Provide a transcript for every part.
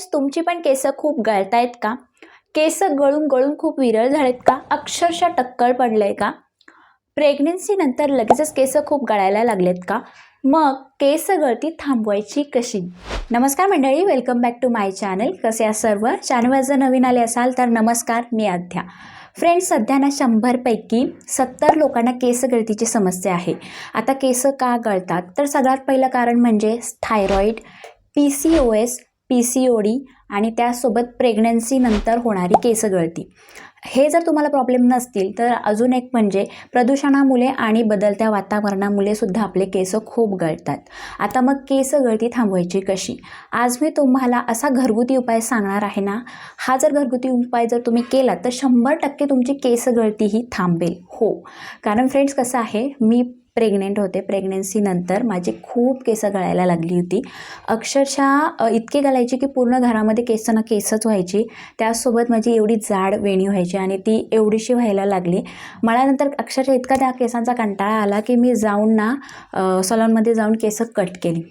Friends तुमची पण केस खूप गळतायत का? केस गळून गळून खूप विरळ झालेत का? अक्षरशः टक्कल पडलं आहे का प्रेग्नेन्सीनंतर लगेचच केस खूप गळायला लागलेत का? मग केस गळती थांबवायची कशी? नमस्कार मंडळी welcome back to my channel कसे या सर्व? चॅनलवर जर नवीन आले असाल तर नमस्कार मी अध्या फ्रेंड्स सध्या ना शंभरपैकी सत्तर लोकांना केस गळतीची समस्या आहे. आता केस का गळतात? तर सगळ्यात पहिलं कारण म्हणजे thyroid P C O S P C O D आणि त्यासोबत प्रेग्नन्सीनंतर होणारी केस गळती. हे जर तुम्हाला प्रॉब्लेम नसतील तर अजून एक म्हणजे प्रदूषणामुळे आणि बदलत्या वातावरणामुळे सुद्धा आपले केस खूप गळतात. आता मग केस गळती थांबवायची कशी? आज मी तुम्हाला असा घरगुती उपाय सांगणार आहे ना हा जर घरगुती उपाय जर तुम्ही केला तर शंभर टक्के तुमची केस गळती ही थांबेल. हो. कारण फ्रेंड्स कसं आहे मी प्रेग्नेंट होते. प्रेग्नेन्सीनंतर माझी खूप केस गळायला लागली होती. अक्षरशः इतके गळायचे की पूर्ण घरामध्ये केसं ना केसच व्हायची. त्यासोबत माझी एवढी जाड वेणी व्हायची आणि ती एवढीशी व्हायला लागली. मला नंतर अक्षरशः इतका त्या केसांचा कंटाळा आला की मी जाऊन ना सलॉनमध्ये जाऊन केस कट केली.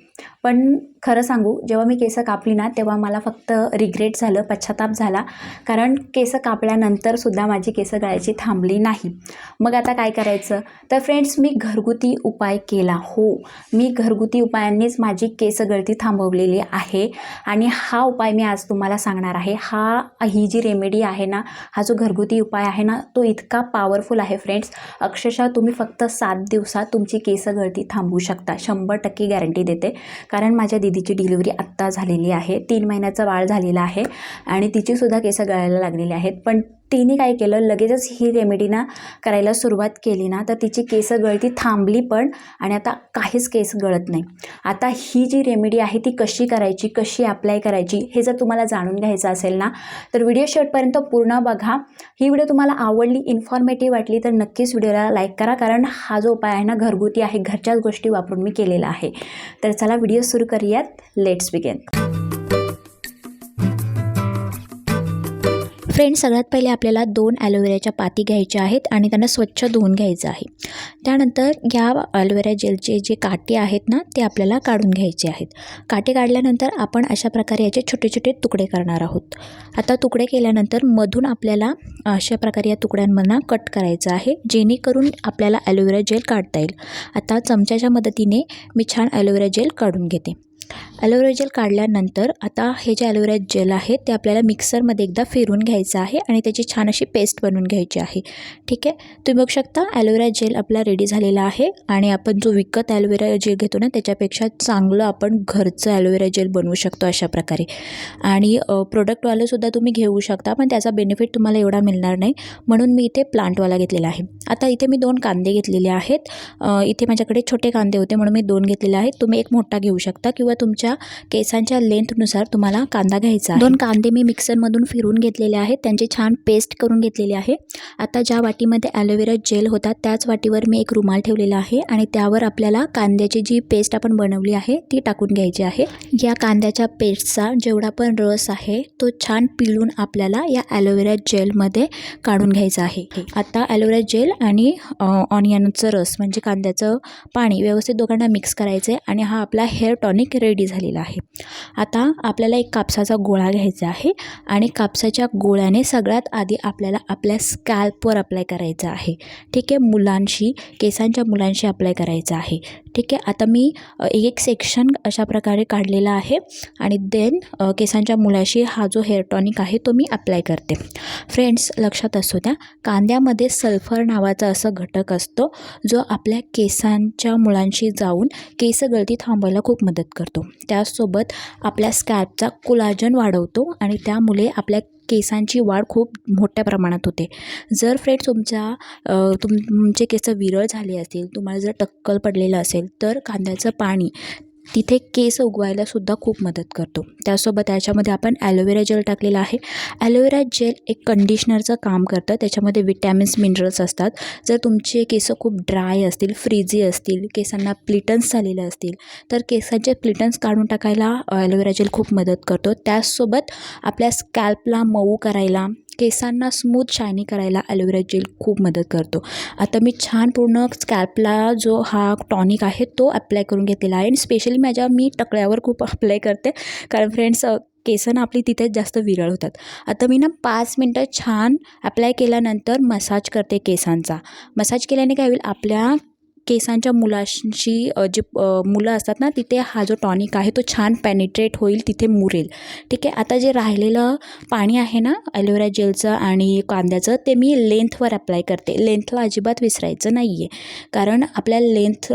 पण खरं सांगू जेव्हा मी केस कापली ना तेव्हा मला फक्त रिग्रेट झालं पश्चाताप झाला. कारण केस कापल्यानंतरसुद्धा माझी केस गळायची थांबली नाही. मग आता काय करायचं? तर फ्रेंड्स मी घरगुती उपाय केला. हो मी घरगुती उपायांनीच माझी केस गळती थांबवलेली आहे. आणि हा उपाय मी आज तुम्हाला सांगणार आहे. हा ही जी रेमेडी आहे ना हा जो घरगुती उपाय आहे ना तो इतका पॉवरफुल आहे फ्रेंड्स अक्षरशः तुम्ही फक्त सात दिवसात तुमची केस गळती थांबवू शकता. शंभर टक्के गॅरंटी देते. कारण माझ्या दीदीची डिलिव्हरी आत्ता झालेली आहे. तीन महिन्याचं बाळ झालेलं आहे आणि तिचीसुद्धा केस गळायला लागलेली आहेत. पण तिने काय केलं? लगेचच ही रेमेडी ना करायला सुरुवात केली ना. तर तिची केस गळती थांबली पण आणि आता काहीच केस गळत नाही. आता ही जी रेमेडी आहे ती कशी करायची? कशी अप्लाय करायची? हे जर तुम्हाला जाणून घ्यायचं असेल ना तर व्हिडिओ शेवटपर्यंत पूर्ण बघा. ही व्हिडिओ तुम्हाला आवडली इन्फॉर्मेटिव्ह वाटली तर नक्कीच व्हिडिओला लाईक करा. कारण हा जो उपाय आहे ना घरगुती आहे घरच्याच गोष्टी वापरून मी केलेला आहे. तर चला व्हिडिओ सुरू करूयात. लेट्स बिगेन फ्रेंड्स सगळ्यात पहिले आपल्याला दोन ॲलोवेराच्या पाती घ्यायच्या आहेत आणि त्यांना स्वच्छ धुवून घ्यायचं आहे. त्यानंतर या ॲलोवेरा जेलचे जे काटे आहेत ना ते आपल्याला काढून घ्यायचे आहेत. काटे काढल्यानंतर आपण अशा प्रकारे याचे छोटे छोटे तुकडे करणार आहोत. आता तुकडे केल्यानंतर मधून आपल्याला अशा प्रकारे या तुकड्यांमधनं कट करायचं आहे जेणेकरून आपल्याला ॲलोवेरा जेल काढता येईल. आता चमच्याच्या मदतीने मी छान ॲलोवेरा जेल काढून घेते. ॲलोवेरा जेल काढल्यानंतर आता हे जे ॲलोवेरा जेल आहे ते आपल्याला मिक्सरमध्ये एकदा फिरून घ्यायचं आहे आणि त्याची छान अशी पेस्ट बनवून घ्यायची आहे. ठीक आहे? तुम्ही बघू शकता ॲलोवेरा जेल आपला रेडी झालेला आहे आणि आपण जो विकत ॲलोवेरा जेल घेतो ना त्याच्यापेक्षा चांगलं आपण घरचं ॲलोवेरा जेल बनवू शकतो अशा प्रकारे. आणि प्रोडक्टवालंसुद्धा तुम्ही घेऊ शकता पण त्याचा बेनिफिट तुम्हाला एवढा मिळणार नाही. म्हणून मी इथे प्लांटवाला घेतलेला आहे. आता इथे मी दोन कांदे घेतलेले आहेत. इथे माझ्याकडे छोटे कांदे होते म्हणून मी दोन घेतलेले आहेत. तुम्ही एक मोठा घेऊ शकता किंवा तुमच्या केसांच्या लेंथनुसार तुम्हाला कांदा घ्यायचा आहे. दोन कांदे मी मिक्सरमधून फिरून घेतलेले आहेत. त्यांची छान पेस्ट करून घेतलेली आहे. आता ज्या वाटीमध्ये ॲलोवेरा जेल होता त्याच वाटीवर मी एक रुमाल ठेवलेला आहे आणि त्यावर आपल्याला कांद्याची जी पेस्ट आपण बनवली आहे ती टाकून घ्यायची आहे. या कांद्याच्या पेस्टचा जेवढा पण रस आहे तो छान पिळून आपल्याला या ॲलोवेरा जेलमध्ये काढून घ्यायचा आहे. आता ॲलोवेरा जेल आणि ऑनियनचं रस म्हणजे कांद्याचं पाणी व्यवस्थित दोघांना मिक्स करायचं आहे आणि हा आपला हेअर टॉनिक रेडी रेडी झालेला आहे. आता आपल्याला एक कापसाचा गोळा घ्यायचा आहे आणि कापसाच्या गोळ्याने सगळ्यात आधी आपल्याला आपल्या स्कॅल्पवर अप्लाय करायचं आहे. ठीक आहे? मुलांशी केसांच्या मुलांशी अप्लाय करायचं आहे. ठीक आहे? आता मी एक एक सेक्शन अशा प्रकारे काढलेला आहे आणि देन केसांच्या मुलाशी हा जो हेअर टॉनिक आहे तो मी अप्लाय करते. फ्रेंड्स लक्षात असू द्या कांद्यामध्ये सल्फर नावाचा असा घटक असतो जो आपल्या केसांच्या मुलांशी जाऊन केस गळती थांबवायला खूप मदत करतो. त्याचसोबत आपल्या स्कॅल्पचा कोलाजन वाढवतो आणि त्यामुळे आपल्या केसांची वाढ खूप मोठ्या प्रमाणात होते. जर फ्रेंड तुमच्या तुमचे केस विरळ झाले असतील तुम्हाला जर टक्कल पडलेलं असेल तर कांद्याचं पाणी तिथे केस उगवायला सुद्धा खूप मदत करतो. त्यासोबत त्याच्यामध्ये आपण ॲलोवेरा जेल टाकलेला आहे. ॲलोवेरा जेल एक कंडिशनरचं काम करतं. त्याच्यामध्ये विटॅमिन्स मिनरल्स असतात. जर तुमचे केस खूप ड्राय असतील फ्रीजी असतील केसांना प्लिटन्स झालेले असतील तर केसांचे प्लिटन्स काढून टाकायला ॲलोवेरा जेल खूप मदत करतो. त्याचसोबत आपल्या स्कॅल्पला मऊ करायला केसांना स्मूथ शायनी करायला ॲलोवेरा जेल खूप मदत करतो. आता मी छान पूर्ण स्कॅल्पला जो हा टॉनिक आहे तो अप्लाय करून घेतलेला आहे. आणि स्पेशली माझ्या मी टकळ्यावर खूप अप्लाय करते. कारण फ्रेंड्स केसं ना आपली तिथेच जास्त विरळ होतात. आता मी ना पाच मिनटं छान अप्लाय केल्यानंतर मसाज करते केसांचा. मसाज केल्याने काय होईल? आपल्या केसांच्या मुलांशी जे मुलं असतात ना तिथे हा जो टॉनिक आहे तो छान पॅनिट्रेट होईल तिथे मुरेल. ठीक आहे? आता जे राहिलेलं पाणी आहे ना ॲलोवेरा जेलचं आणि कांद्याचं ते मी लेंथवर अप्लाय करते. लेंथला अजिबात विसरायचं नाही आहे कारण आपल्या लेंथ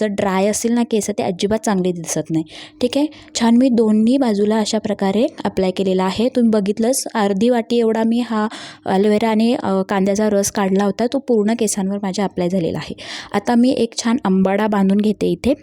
जर ड्राय असेल ना केस ते अजिबात चांगले दिसत नाही. ठीक आहे? छान मी दोन्ही बाजूला अशा प्रकारे अप्लाय केलेला आहे. तुम्ही बघितलंच अर्धी वाटी एवढा मी हा ॲलोवेरा आणि कांद्याचा रस काढला होता तो पूर्ण केसांवर माझ्या अप्लाय झालेला आहे. आता मी एक छान अंबाडा बांधून घेते इथे.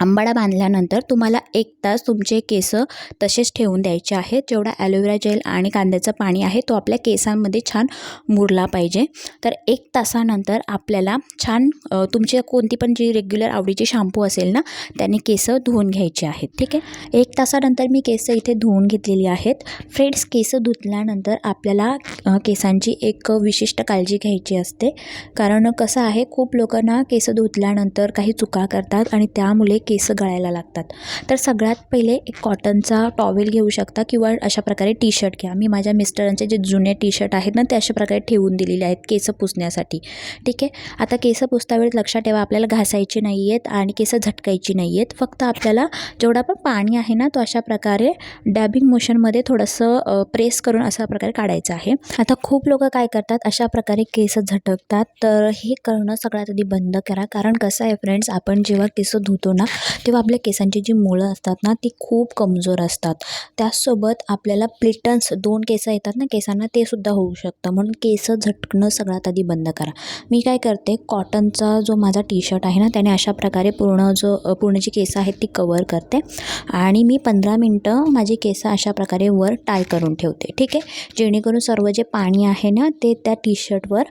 आंबाडा बांधल्यानंतर तुम्हाला एक तास तुमचे केस तसेच ठेवून द्यायचे आहेत. जेवढा ॲलोवेरा जेल आणि कांद्याचं पाणी आहे तो आपल्या केसांमध्ये छान मुरला पाहिजे. तर एक तासानंतर आपल्याला छान तुमचे तुमची कोणती पण जी रेग्युलर आवडीची शॅम्पू असेल ना त्याने केस धुवून घ्यायचे आहेत. ठीक आहे? एक तासानंतर मी केस इथे धुवून घेतलेली आहेत. फ्रेंड्स केस धुतल्यानंतर आपल्याला केसांची एक विशिष्ट काळजी घ्यायची असते. कारण कसं आहे खूप लोकांना केस धुतल्यानंतर काही चुका करतात आणि त्यामुळे केस गळायला लागतात. तर सगळ्यात पहिले एक कॉटनचा टॉवेल घेऊ शकता किंवा अशा प्रकारे टी शर्ट घ्या. मी माझ्या मिस्टरांचे जे जुने टी शर्ट आहेत ना ते अशा प्रकारे ठेवून दिलेले आहेत केस पुसण्यासाठी. ठीक आहे? आता केस पुसता वेळेस लक्षात ठेवा आपल्याला घासायची नाही आहेत आणि केस झटकायची नाही आहेत फक्त आपल्याला जेवढा पण पाणी आहे ना तो अशा प्रकारे डॅबिंग मोशनमध्ये थोडंसं प्रेस करून अशा प्रकारे काढायचं आहे. आता खूप लोक काय करतात अशा प्रकारे केस झटकतात. तर हे करणं सगळ्यात आधी बंद करा. कारण कसं आहे फ्रेंड्स आपण जेव्हा केस धुतो ना तेव्हा आपल्या केसांची जी मुळं असतात ना ती खूप कमजोर असतात. त्याचसोबत आपल्याला प्लिटन्स दोन केस येतात ना केसांना ते सुद्धा होऊ शकतं. म्हणून केस झटकणं सगळ्यात आधी बंद करा. मी काय करते कॉटनचा जो माझा टी शर्ट आहे ना त्याने अशा प्रकारे पूर्ण जो पूर्ण जी केस आहेत ती कवर करते. आणि मी पंधरा मिनटं माझी केस अशा प्रकारे वर टाय करून ठेवते. ठीक आहे? जेणेकरून सर्व जे पाणी आहे ना ते त्या टी शर्टवर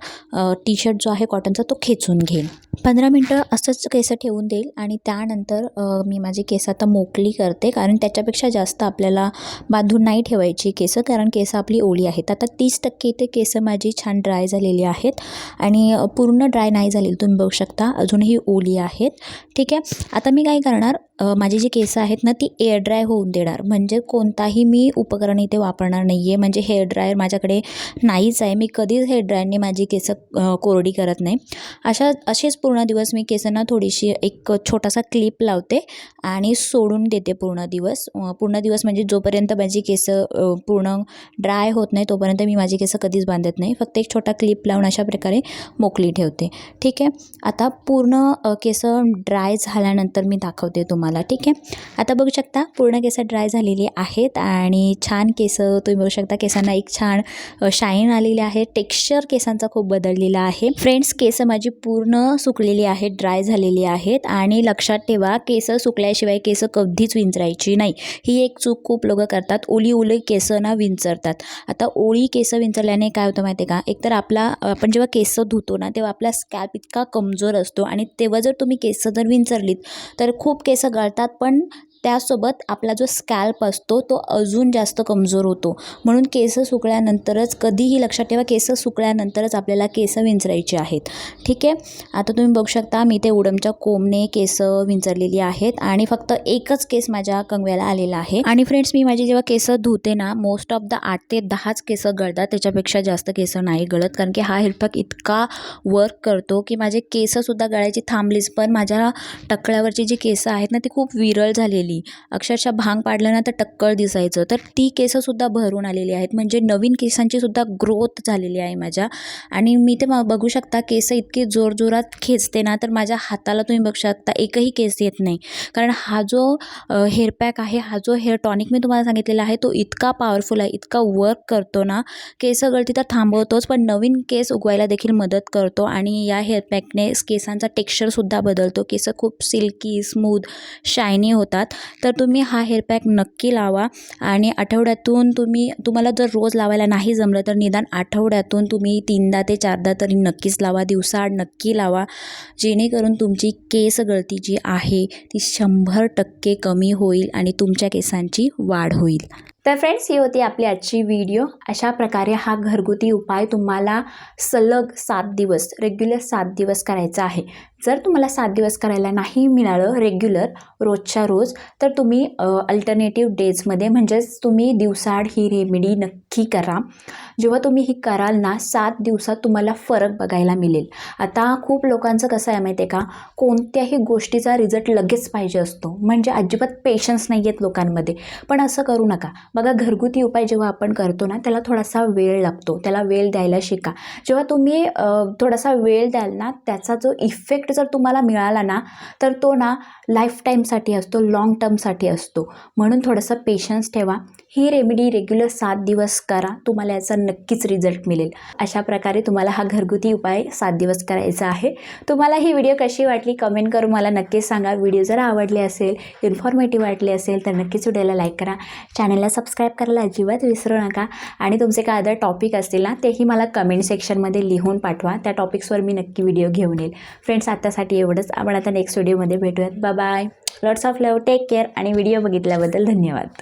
टी शर्ट जो आहे कॉटनचा तो खेचून घेईल. पंधरा मिनटं असंच केस ठेवून देईल आणि त्यानंतर अ, मी माझी केस आता मोकळी करते. कारण त्याच्यापेक्षा जास्त आपल्याला बांधून नाही ठेवायची केसं. कारण केस आपली ओली आहेत. आता तीस टक्के इथे केसं माझी छान ड्राय झालेली आहेत. आणि पूर्ण ड्राय नाही झालेली तुम्ही बघू शकता. अजूनही ओली आहेत. ठीक आहे. आता मी काय करणार? माझी जी केस आहेत ना ती एअर ड्राय होऊन देणार. म्हणजे कोणताही मी उपकरण इथे वापरणार नाही आहे म्हणजे हेअर ड्रायर माझ्याकडे नाहीच आहे. मी कधीच हेअर ड्रायरने माझी केस कोरडी करत नाही. अशा असेच पूर्ण दिवस मी केसांना थोडीशी एक छोटासा क्लिप लावते आणि सोडून देते पूर्ण दिवस. पूर्ण दिवस म्हणजे जोपर्यंत माझी केस पूर्ण ड्राय होत नाही तोपर्यंत मी माझी केस कधीच बांधत नाही. फक्त एक छोटा क्लिप लावून अशा प्रकारे मोकळी ठेवते. ठीक आहे? आता पूर्ण केसं केस ड्राय झाल्यानंतर मी दाखवते तुम्हाला. ठीक आहे. आता बघू शकता पूर्ण केस ड्राय झालेली आहेत आणि छान केस तुम्ही बघू शकता केसांना एक छान शाईन आलेली आहे. टेक्स्चर केसांचा खूप बदललेला आहे. फ्रेंड्स केस माझी पूर्ण सुकलेली आहेत ड्राय झालेली आहेत आणि लक्षात ठेवा केस सुकल्याशिवाय केस कधीच विंचरायची नाही. ही एक चूक खूप लोक करतात. ओली ओली केस ना विंचरतात. आता ओळी केस विंचरल्याने काय होतं माहिती आहे का? एकतर आपला आपण जेव्हा केस धुतो ना तेव्हा आपला स्कॅप इतका कमजोर असतो आणि तेव्हा जर तुम्ही केस जर विंचरलीत तर खूप केस गळतात पण त्यासोबत आपला जो स्कॅल्प असतो तो अजून जास्त कमजोर होतो. म्हणून केस सुकल्यानंतरच कधीही लक्षात ठेवा केस सुकल्यानंतरच आपल्याला केस विंचरायची आहेत. ठीक आहे? आता तुम्ही बघू शकता मी ते उडमच्या कोंबने केस विंचरलेली आहेत आणि फक्त एकच केस माझ्या कंगव्याला आलेला आहे. आणि फ्रेंड्स मी माझी जेव्हा केस धुते ना मोस्ट ऑफ द आठ ते दहाच केस गळतात त्याच्यापेक्षा जास्त केस नाही गळत. कारण की हा हेल्पॅक इतका वर्क करतो की माझे केससुद्धा गळायची थांबलीच. पण माझ्या टकळ्यावरची जी केसं आहेत ना ती खूप विरळ झालेली अक्षरशः भांग पाडलं ना तर टक्कळ दिसायचं. तर ती केसंसुद्धा भरून आलेली आहेत. म्हणजे नवीन केसांचीसुद्धा ग्रोथ झालेली आहे माझ्या. आणि मी ते म- बघू शकता केस इतके जोरजोरात खेचते ना तर माझ्या हाताला तुम्ही बघू शकता एकही केस येत नाही. कारण हा जो हेअर पॅक आहे हा जो हेअर टॉनिक मी तुम्हाला सांगितलेला आहे तो इतका पॉवरफुल आहे इतका वर्क करतो ना केस गळती तर थांबवतोच पण नवीन केस उगवायला देखील मदत करतो आणि या हेअर पॅकने केसांचा टेक्स्चरसुद्धा बदलतो. केस खूप सिल्की स्मूथ शायनी होतात. तर तुम्ही हा हेअर पॅक नक्की लावा आणि आठवड्यातून तुम्ही तुम्हाला जर रोज लावायला नाही जमलं तर निदान आठवड्यातून तुम्ही तीनदा ते चारदा तरी नक्कीच लावा दिवसाआड नक्की लावा. जेणेकरून तुमची केस गळती जी आहे ती शंभर टक्के कमी होईल आणि तुमच्या केसांची वाढ होईल. तर फ्रेंड्स ही होती आपली आजची व्हिडिओ अशा प्रकारे हा घरगुती उपाय तुम्हाला सलग सात दिवस रेग्युलर सात दिवस करायचा आहे. जर तुम्हाला सात दिवस करायला नाही मिळालं रेग्युलर रोजच्या रोज तर तुम्ही अल्टरनेटिव्ह डेजमध्ये म्हणजेच तुम्ही दिवसाआड ही रेमेडी नक्की करा. जेव्हा तुम्ही ही कराल ना सात दिवसात तुम्हाला फरक बघायला मिळेल. आता खूप लोकांचं कसं आहे माहिती आहे का? कोणत्याही गोष्टीचा रिझल्ट लगेच पाहिजे असतो. म्हणजे अजिबात पेशन्स नाही आहेत लोकांमध्ये. पण असं करू नका. बघा घरगुती उपाय जेव्हा आपण करतो ना त्याला थोडासा वेळ लागतो. त्याला वेळ द्यायला शिका. जेव्हा तुम्ही थोडासा वेळ द्याल ना त्याचा जो इफेक्ट जर तुम्हाला मिळाला ना तर तो ना लाईफ टाईमसाठी असतो लाँग टर्मसाठी असतो. म्हणून थोडंसं पेशन्स ठेवा. ही रेमेडी रेग्युलर सात दिवस करा. तुम्हाला याचा नक्कीच रिझल्ट मिळेल. अशा प्रकारे तुम्हाला हा घरगुती उपाय सात दिवस करायचा आहे. तुम्हाला ही व्हिडिओ कशी वाटली कमेंट करून मला नक्कीच सांगा. व्हिडिओ जर आवडले असेल इन्फॉर्मेटिव्ह वाटले असेल तर नक्कीच व्हिडिओला लाईक करा. चॅनलला सबस्क्राईब करायला अजिबात विसरू नका. आणि तुमचे काय अदर टॉपिक असतील ना तेही मला कमेंट सेक्शनमध्ये लिहून पाठवा. त्या टॉपिक्सवर मी नक्की व्हिडिओ घेऊन येईल. फ्रेंड्स आत्तासाठी एवढंच. आपण आता नेक्स्ट व्हिडिओमध्ये भेटूयात. Bye lots of love take care आणि व्हिडिओ बघितल्याबद्दल धन्यवाद.